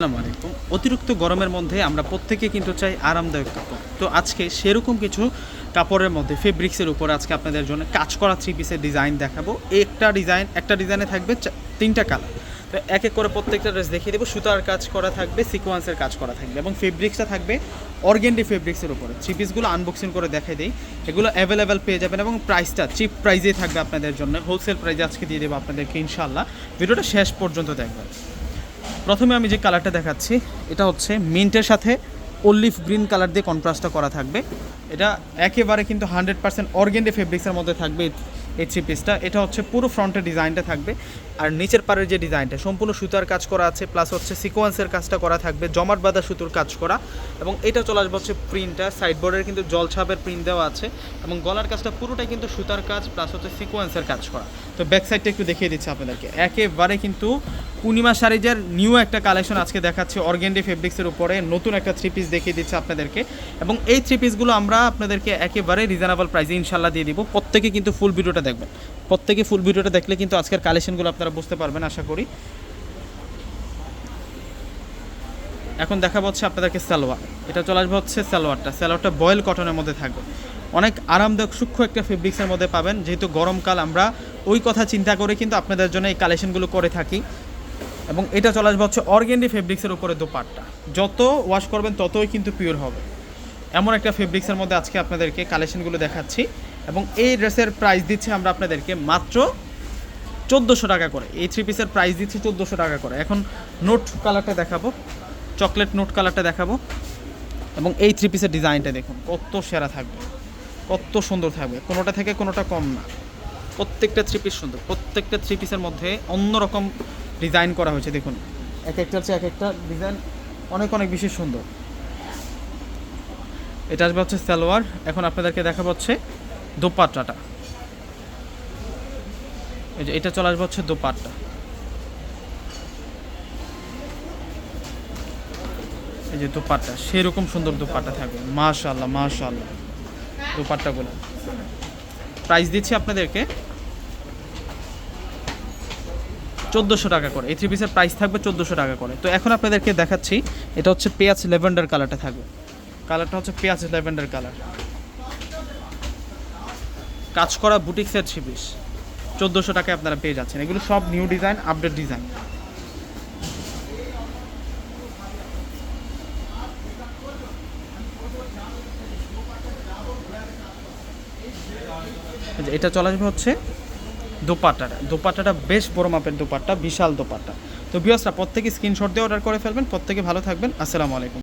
আসসালামু আলাইকুম। অতিরিক্ত গরমের মধ্যে আমরা প্রত্যেকে কিন্তু চাই আরামদায়ক কাপড়। তো আজকে সেরকম কিছু কাপড়ের মধ্যে ফেব্রিক্সের উপর আজকে আপনাদের জন্য কাজ করা থ্রি পিসের ডিজাইন দেখাবো। একটা ডিজাইন একটা ডিজাইনে থাকবে তিনটা কালার তো এক এক করে প্রত্যেকটা ড্রেস দেখিয়ে দেবো। সুতার কাজ করা থাকবে সিকোয়েন্সের কাজ করা থাকবে এবং ফেব্রিক্সটা থাকবে অর্গেন্ডি ফেব্রিক্সের উপরে। থ্রি পিসগুলো আনবক্সিং করে দেখাই দিই। এগুলো অ্যাভেলেবেল পেয়ে যাবেন এবং প্রাইসটা চিপ প্রাইজেই থাকবে আপনাদের জন্য। হোলসেল প্রাইজে আজকে দিয়ে দেবো আপনাদেরকে ইনশাল্লাহ ভিডিওটা শেষ পর্যন্ত দেখবেন। প্রথমে আমি যে কালারটা দেখাচ্ছি, এটা হচ্ছে মিন্টের সাথে অলিভ গ্রিন কালার দিয়ে কন্ট্রাস্টটা করা থাকবে। এটা একেবারে কিন্তু হান্ড্রেড পার্সেন্ট অর্গেন্ডে ফেব্রিক্সের মধ্যে থাকবে এই- থ্রি পিসটা এটা হচ্ছে পুরো ফ্রন্টের ডিজাইনটা থাকবে। আর নিচের পাড়ের যে ডিজাইনটা, সম্পূর্ণ সুতার কাজ করা আছে প্লাস হচ্ছে সিকোয়েন্সের কাজটা করা থাকবে, জমাট বাঁধা সুতোর কাজ করা এবং এটা চলে আসবে হচ্ছে প্রিন্টটা সাইডবোর্ডের কিন্তু জল ছাপের প্রিন্ট দেওয়া আছে এবং গলার কাজটা পুরোটাই কিন্তু সুতার কাজ প্লাস হচ্ছে সিকোয়েন্সের কাজ করা। তো ব্যাক সাইডটা একটু দেখিয়ে দিচ্ছি আপনাদেরকে। একেবারে কিন্তু পূর্ণিমা শাড়িজের নিউ একটা কালেকশন আজকে দেখাচ্ছি অর্গেন্ডি ফেব্রিক্সের উপরে নতুন একটা থ্রি পিস দেখিয়ে দিচ্ছে আপনাদেরকে এবং এই থ্রি পিসগুলো আমরা আপনাদেরকে একেবারে রিজনেবল প্রাইসে ইনশাল্লাহ দিয়ে দিব। প্রত্যেকে কিন্তু ফুল ভিডিওটা দেখবেন। প্রত্যেকে ফুল ভিডিওটা দেখলে কিন্তু আজকের কালেকশনগুলো আপনারা বুঝতে পারবেন, আশা করি। এখন দেখা হচ্ছে আপনাদেরকে সালোয়ার। এটা চলে আসবে হচ্ছে সালোয়ারটা। সালোয়ারটা বয়েল কটনের মধ্যে থাকবে। অনেক আরামদায়ক, সূক্ষ্ম একটা ফেব্রিক্সের মধ্যে পাবেন। যেহেতু গরমকাল, আমরা ওই কথা চিন্তা করে কিন্তু আপনাদের জন্য এই কালেকশনগুলো করে থাকি। এবং এটা চলে আসবে হচ্ছে অর্গেন্ডি ফেব্রিক্সের উপরে দোপাট্টা। যত ওয়াশ করবেন, ততই কিন্তু পিওর হবে। এমন একটা ফেব্রিক্সের মধ্যে আজকে আপনাদেরকে কালেকশনগুলো দেখাচ্ছি। এবং এই ড্রেসের প্রাইস দিচ্ছি আমরা আপনাদেরকে মাত্র চোদ্দোশো টাকা করে। এই থ্রি পিসের প্রাইস দিচ্ছি চোদ্দোশো টাকা করে। এখন নোট কালারটা দেখাবো চকলেট নোট কালারটা দেখাবো এবং এই থ্রি পিসের ডিজাইনটা দেখুন, কত সেরা থাকবে, কত সুন্দর থাকবে, কোনোটা থেকে কোনোটা কম না। প্রত্যেকটা থ্রি পিস সুন্দর, প্রত্যেকটা থ্রি পিসের মধ্যে অন্যরকম ডিজাইন করা হয়েছে, দেখুন। এক একটা হচ্ছে এক একটা ডিজাইন অনেক অনেক বেশি সুন্দর। এটা আসবে হচ্ছে সালোয়ার। এখন আপনাদেরকে দেখাবো হচ্ছে দোপাট্টাটা। এই যে এটা চলে আসবে হচ্ছে দোপাট্টা। এই যে দোপাট্টা, সেরকম সুন্দর দোপাট্টা থাকবে। মাশাল্লাহ মাশাল্লাহ দোপাট্টাগুলো। প্রাইস দিচ্ছি আপনাদেরকে চোদ্দোশো টাকা করে। এই থ্রি পিসের প্রাইস থাকবে চোদ্দোশো টাকা করে। তো এখন আপনাদেরকে দেখাচ্ছি, এটা হচ্ছে পেঁয়াজ লেভেন্ডার কালারটা থাকবে। কালারটা হচ্ছে পেঁয়াজ লেভেন্ডার কালার কাজ করা বুটিক্সের থ্রি চোদ্দোশো টাকায় আপনারা পেয়ে যাচ্ছেন। এগুলো সব নিউ ডিজাইন আপডেট ডিজাইন এটা চলে আসবে হচ্ছে দোপাট্টাটা দোপাট্টাটা বেশ বড় মাপের দোপাট্টা, বিশাল দোপাট্টা। তো বিয়সরা প্রত্যেকে স্ক্রিনশট দিয়ে অর্ডার করে ফেলবেন। প্রত্যেকে ভালো থাকবেন। আসসালামু আলাইকুম।